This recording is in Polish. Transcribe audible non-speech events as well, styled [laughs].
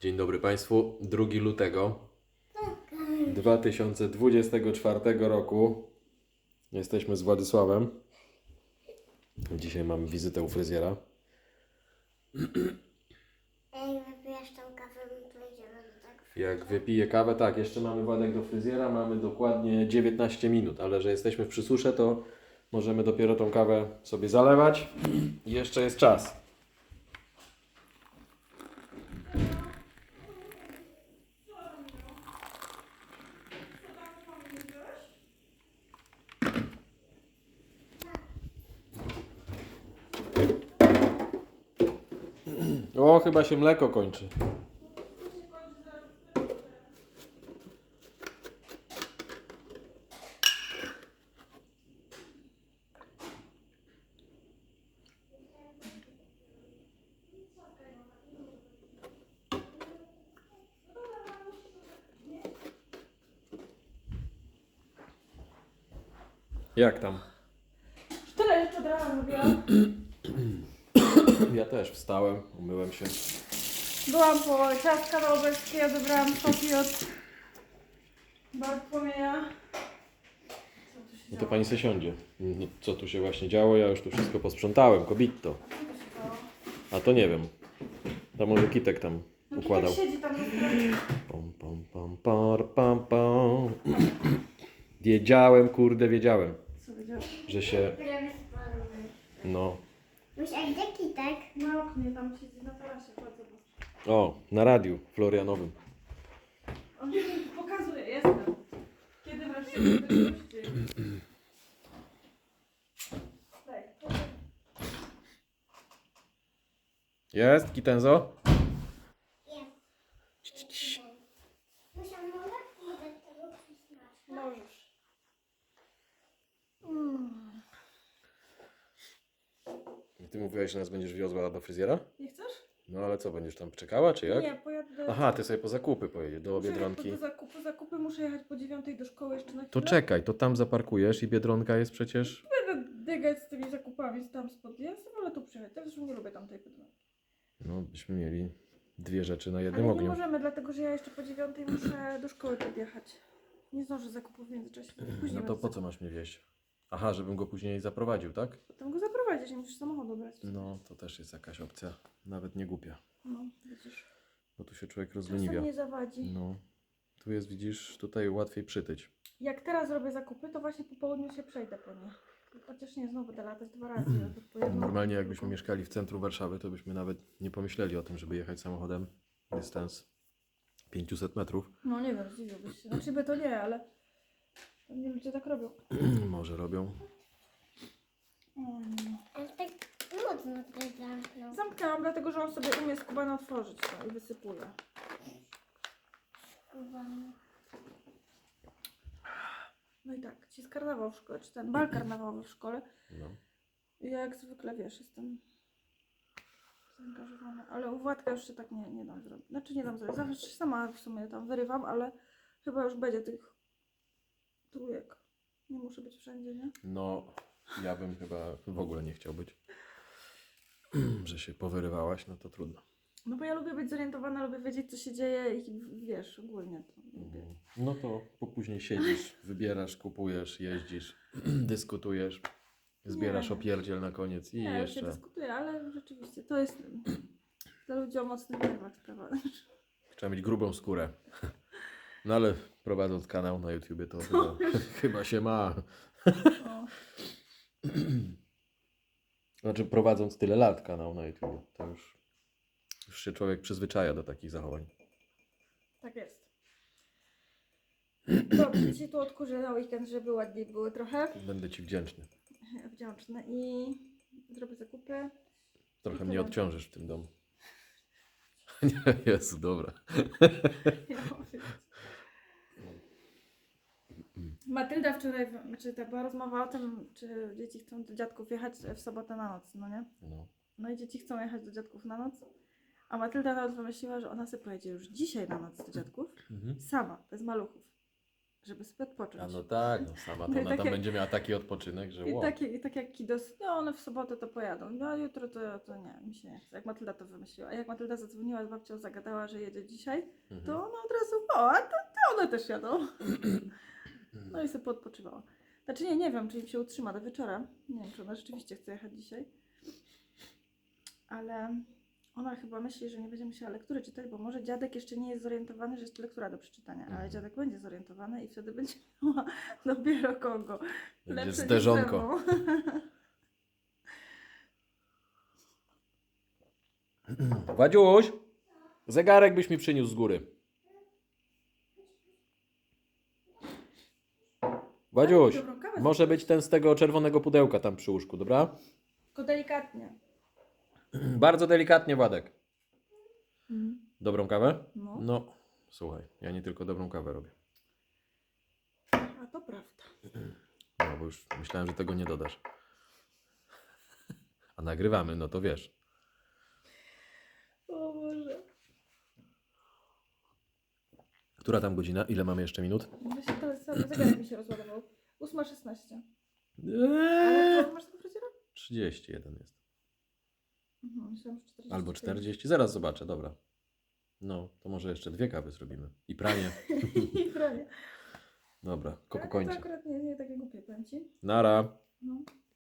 Dzień dobry Państwu. 2 lutego 2024 roku. Jesteśmy z Władysławem. Dzisiaj mamy wizytę u fryzjera. Do tego. Jak wypiję kawę, tak, jeszcze mamy Władek do fryzjera, mamy dokładnie 19 minut, ale że jesteśmy w przysusze, to możemy dopiero tą kawę sobie zalewać. I jeszcze jest czas. Chyba się mleko kończy. Jak tam? Tyle jeszcze robiłam. Ja też wstałem, umyłem się. Byłam po ciastka na obeckie, odebrałam soki od Bartłomieja. Co tu się No to działo? pani se siądzie. No, co tu się właśnie działo? Ja już tu wszystko posprzątałem, kobitto. Co tu się działo? A to nie wiem. To może Kitek tam No układał. Kitek siedzi tam na stronie. Pom, pom, pom, pom, pom, pom. Wiedziałem, kurde, wiedziałem, Co wiedział? że się, no... Myślę, a gdzie kitek? Na oknie tam siedzi na tarasie, chodzę. O, na radiu Florianowym. On pokazuje, jestem. Kiedy wreszcie. Jest, Kitenzo? Jest. Możesz. Mm. Ty mówiłaś, że nas będziesz wiozła do fryzjera? Nie chcesz? No ale co, będziesz tam czekała, czy jak? Nie, pojadę. Aha, ty sobie po zakupy pojedziesz do Muszę jechać Biedronki. Po zakupy, zakupy muszę jechać po dziewiątej do szkoły jeszcze na To chwilę. czekaj, to tam zaparkujesz i Biedronka jest przecież... Będę biegać z tymi zakupami tam spod jestem, ale tu przyjechać. Ja zresztą nie lubię tamtej Biedronki. No, byśmy mieli dwie rzeczy na jednym Ale nie ogniu. możemy, dlatego że ja jeszcze po dziewiątej muszę do szkoły podjechać. Nie zdążę zakupów w międzyczasie. Później No to po co masz mnie wieść? Aha, żebym go później zaprowadził, tak? Tam go zaprowadzić, nie musisz samochodu brać. No, to też jest jakaś opcja. Nawet nie głupia. No, widzisz. Bo tu się człowiek Czasem rozleniwia. nie zawadzi. No. Tu jest, widzisz, tutaj łatwiej przytyć. Jak teraz robię zakupy, to właśnie po południu się przejdę po nie. Chociaż nie, znowu będę latać dwa razy. po Normalnie jakbyśmy mieszkali w centrum Warszawy, to byśmy nawet nie pomyśleli o tym, żeby jechać samochodem. Dystans 500 metrów. No nie wiem, zdziwiłbyś się. Znaczy by to nie, ale pewnie ludzie tak robią. [clears throat] Może robią. Mm. Ale tak nudno tutaj zamknął. Zamknęłam, dlatego że on sobie umie z kubana otworzyć to i wysypuje. No i tak, ci jest karnawał w szkole, czy ten bal karnawałowy w szkole. No. I ja jak zwykle, wiesz, jestem zaangażowana. Ale u Władka już się tak nie, nie dam zrobić. Znaczy nie dam zrobić. Zawsze się sama w sumie tam wyrywam, ale chyba już będzie tych trójek. Nie muszę być wszędzie, nie? No, ja bym chyba w ogóle nie chciał być. [clears throat] Że się powyrywałaś, no to trudno. No bo ja lubię być zorientowana, lubię wiedzieć, co się dzieje i wiesz, ogólnie to lubię. No to po później siedzisz, [laughs] wybierasz, kupujesz, jeździsz, [clears throat] dyskutujesz, zbierasz Nie. opierdziel na koniec i Nie, ja się jeszcze dyskutuję, ale rzeczywiście to jest [clears throat] dla ludzi o mocnych nerwach sprawa. trzeba mieć grubą skórę. [laughs] No ale prowadząc kanał na YouTubie to chyba, [laughs] chyba się ma. Znaczy prowadząc tyle lat kanał na YouTubie, to już, już się człowiek przyzwyczaja do takich zachowań. tak jest. [clears throat] Dobrze, dzisiaj tu odkurzę na weekend, żeby ładniej były trochę. Będę Ci wdzięczny. Wdzięczne i zrobię zakupy. Trochę I mnie odciążysz w tym domu. [laughs] Nie, Jezu, dobra. Matylda wczoraj, w- czy ta była rozmowa o tym, czy dzieci chcą do dziadków jechać w sobotę na noc, no nie? No. No i dzieci chcą jechać do dziadków na noc. A Matylda nawet wymyśliła, że ona sobie pojedzie już dzisiaj na noc do dziadków. Mhm. Sama, bez maluchów. Żeby sobie odpocząć. A no tak, no sama to No i ona tak tam jak- będzie miała taki odpoczynek, że I, wow. tak, I tak jak Kidos, no one w sobotę to pojadą, no a jutro to, to nie, mi się nie chce. Jak Matylda to wymyśliła. A jak Matylda zadzwoniła z babcią, zagadała, że jedzie dzisiaj, Mhm. to ona od razu, o, a to, to one też jadą. [clears throat] No i sobie podpoczywała. Znaczy nie, nie wiem, czy im się utrzyma do wieczora. Nie wiem, czy ona rzeczywiście chce jechać dzisiaj. Ale ona chyba myśli, że nie będzie musiała lektury czytać, bo może dziadek jeszcze nie jest zorientowany, że jest lektura do przeczytania, ale Mhm. dziadek będzie zorientowany i wtedy będzie miała [laughs] dopiero kogo. Będzie Lepsze zderzonko. [laughs] Wadziuś, zegarek byś mi przyniósł z góry. Wadziuś, może być ten z tego czerwonego pudełka tam przy łóżku, dobra? Tylko delikatnie. Bardzo delikatnie, Władek. Mm. Dobrą kawę? No, No, słuchaj, ja nie tylko dobrą kawę robię. a to prawda. No, bo już myślałem, że tego nie dodasz. A nagrywamy, no to wiesz. O Boże. Która tam godzina? Ile mamy jeszcze minut? Właśnie to cały zegarek mi się rozładował. 8.16. Eee. Ale to masz tego fryzjera? 31 jest. Mhm, myślałam, że 40. Albo 40. Zaraz zobaczę, dobra. No, to może jeszcze dwie kawy zrobimy. I pranie. [laughs] I prawie. Dobra, Ale koko to kończę. akurat nie, nie takie głupie, powiem ci. Nara. No.